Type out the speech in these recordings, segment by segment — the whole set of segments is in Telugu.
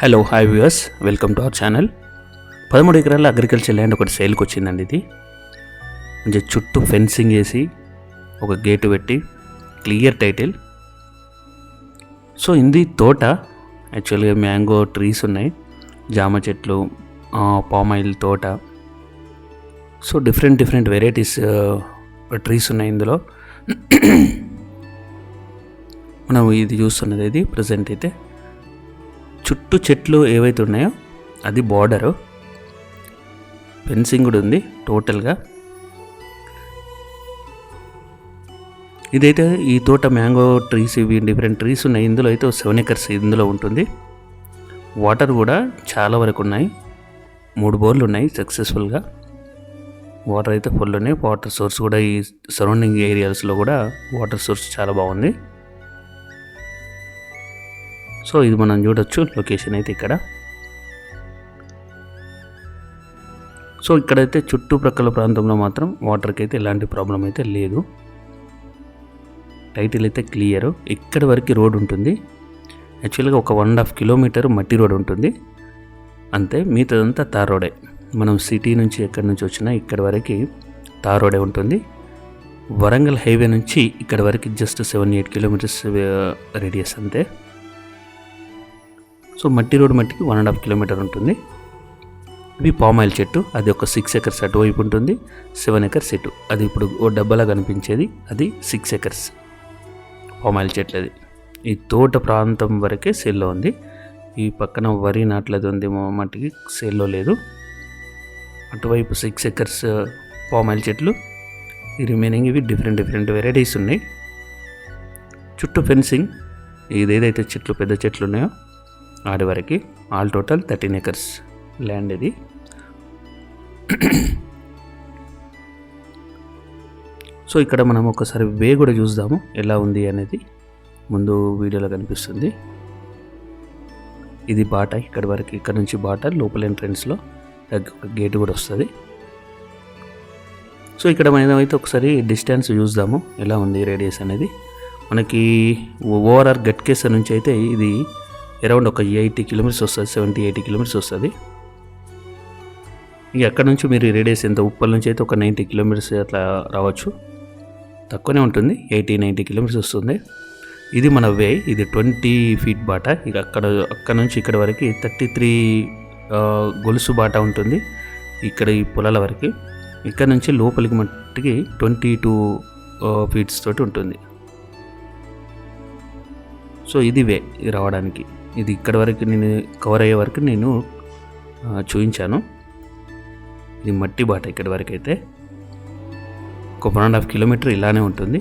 Hello hi viewers welcome to our channel పదమూడు ఎకరాల అగ్రికల్చర్ ల్యాండ్ ఒకటి సేల్కి వచ్చిందండి ఇది. అంటే చుట్టూ ఫెన్సింగ్ వేసి ఒక గేటు పెట్టి క్లియర్ టైటిల్ సో ఇది తోట యాక్చువల్గా మ్యాంగో ట్రీస్ ఉన్నాయి. జామ చెట్లు పామాయిల్ తోట. So different different varieties trees ఉన్నాయి ఇందులో. మనం ఇది చూస్తున్నది ఇది ప్రజెంట్ అయితే. చుట్టూ చెట్లు ఏవైతే ఉన్నాయో అది బార్డరు. ఫెన్సింగ్ కూడా ఉంది టోటల్గా. ఇదైతే ఈ తోట మ్యాంగో ట్రీస్ ఇవి డిఫరెంట్ ట్రీస్ ఉన్నాయి. ఇందులో అయితే సెవెన్ ఎకర్స్ ఇందులో ఉంటుంది. వాటర్ కూడా చాలా వరకు ఉన్నాయి. మూడు బోర్లు ఉన్నాయి సక్సెస్ఫుల్గా. వాటర్ అయితే ఫుల్ ఉన్నాయి. వాటర్ సోర్స్ కూడా ఈ సరౌండింగ్ ఏరియాస్లో కూడా వాటర్ సోర్స్ చాలా బాగుంది. సో ఇది మనం చూడొచ్చు లొకేషన్ అయితే ఇక్కడ. సో ఇక్కడైతే చుట్టుప్రక్కల ప్రాంతంలో మాత్రం వాటర్కి అయితే ఎలాంటి ప్రాబ్లం అయితే లేదు. టైటిల్ అయితే క్లియర్ ఇక్కడ వరకు రోడ్ ఉంటుంది. యాక్చువల్గా ఒక వన్ అండ్ హాఫ్ కిలోమీటర్ మట్టి రోడ్ ఉంటుంది. అంతే మిగతాదంతా తార్ రోడే. మనం సిటీ నుంచి ఎక్కడి నుంచి వచ్చినా ఇక్కడ వరకు తార్ రోడే ఉంటుంది. వరంగల్ హైవే నుంచి ఇక్కడ వరకు just seven eight kilometres radius అంతే. సో మట్టి రోడ్ మట్టికి వన్ అండ్ హాఫ్ కిలోమీటర్ ఉంటుంది. ఇవి పామాయిల్ చెట్టు అది ఒక సిక్స్ ఎకర్స్ అటువైపు ఉంటుంది సెవెన్ ఎకర్స్ ఇటు. అది ఇప్పుడు ఓ డబ్బాలా కనిపించేది అది సిక్స్ ఎకర్స్ పామాయిల్ చెట్లు అది ఈ తోట ప్రాంతం వరకే సేల్లో ఉంది. ఈ పక్కన వరి నాట్లది ఉంది మా- మట్టికి సేల్లో లేదు. అటువైపు సిక్స్ ఎకర్స్ పామాయిల్ చెట్లు. ఈ రిమైనింగ్ ఇవి డిఫరెంట్ డిఫరెంట్ వెరైటీస్ ఉన్నాయి. చుట్టూ ఫెన్సింగ్ ఇదేదైతే చెట్లు పెద్ద చెట్లు ఉన్నాయో ఆడి వరకు all total thirteen acres land ఇది. సో ఇక్కడ మనం ఒకసారి వే కూడా చూద్దాము ఎలా ఉంది అనేది ముందు వీడియోలో కనిపిస్తుంది. ఇది బాట ఇక్కడ వరకు ఇక్కడ నుంచి బాట లోపల ఎంట్రన్స్లో గేట్ కూడా వస్తుంది. సో ఇక్కడ మనం అయితే ఒకసారి డిస్టెన్స్ చూద్దాము ఎలా ఉంది రేడియస్ అనేది. మనకి ఓవరాల్ గట్ కేసర్ నుంచి అయితే ఇది అరౌండ్ ఒక ఎయిటీ కిలోమీటర్స్ వస్తుంది సెవెంటీ ఎయిటీ కిలోమీటర్స్ వస్తుంది. ఇక అక్కడ నుంచి మీరు రేడియస్ ఎంత? ఉప్పల్ నుంచి అయితే ఒక నైంటీ కిలోమీటర్స్ అట్లా రావచ్చు. తక్కువనే ఉంటుంది ఎయిటీ నైంటీ కిలోమీటర్స్ వస్తుంది. ఇది మన వే ఇది ట్వంటీ ఫీట్ బాట. ఇక అక్కడ అక్కడ నుంచి ఇక్కడ వరకు థర్టీ త్రీ గొలుసు బాట ఉంటుంది ఇక్కడ ఈ పొలాల వరకు. ఇక్కడ నుంచి లోపలికి మట్టికి ట్వంటీ టూ ఫీట్స్ తోటి ఉంటుంది. సో ఇది వే ఇది రావడానికి. ఇది ఇక్కడ వరకు నేను కవర్ అయ్యే వరకు నేను చూపించాను ఇది మట్టి బాట ఇక్కడి వరకు అయితే. ఒక వన్ అండ్ హాఫ్ కిలోమీటర్ ఇలానే ఉంటుంది.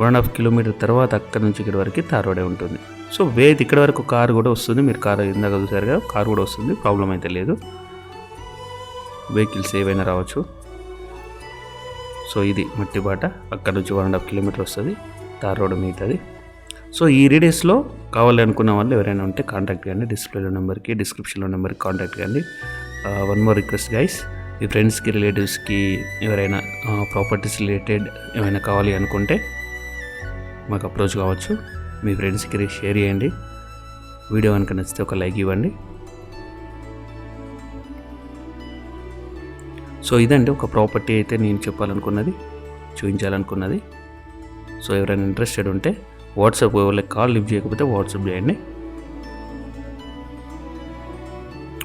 వన్ అండ్ హాఫ్ కిలోమీటర్ తర్వాత అక్కడ నుంచి ఇక్కడి వరకు తార్ రోడే ఉంటుంది. సో వే ఇక్కడ వరకు కారు కూడా వస్తుంది. మీరు కారు ఇందాక చూసారుగా కదా కారు కూడా వస్తుంది. ప్రాబ్లం అయితే లేదు. వెహికల్స్ ఏవైనా రావచ్చు. సో ఇది మట్టి బాట. అక్కడ నుంచి వన్ అండ్ హాఫ్ కిలోమీటర్ వస్తుంది. తార్ రోడ్ మిగతాది సో ఈ రీడేస్లో కావాలి అనుకున్న వాళ్ళు ఎవరైనా ఉంటే కాంటాక్ట్ కానీ డిస్ప్లేలో నెంబర్కి డిస్క్రిప్షన్లో నెంబర్కి కాంటాక్ట్ కానీ వన్ మోర్ రిక్వెస్ట్ గైస్ మీ ఫ్రెండ్స్కి రిలేటివ్స్కి ఎవరైనా ప్రాపర్టీస్ రిలేటెడ్ ఏమైనా కావాలి అనుకుంటే మాకు అప్రోచ్ కావచ్చు. మీ ఫ్రెండ్స్కి షేర్ చేయండి. వీడియో కనుక నచ్చితే ఒక లైక్ ఇవ్వండి. సో ఇదండి ఒక ప్రాపర్టీ అయితే నేను చెప్పాలనుకున్నది చూపించాలనుకున్నది. సో ఎవరైనా ఇంట్రెస్టెడ్ ఉంటే వాట్సాప్ ఎవరికి కాల్ లిఫ్ట్ చేయకపోతే వాట్సాప్ చేయండి.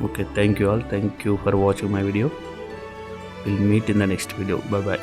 Okay thank you all thank you for watching my video will meet in the next video bye bye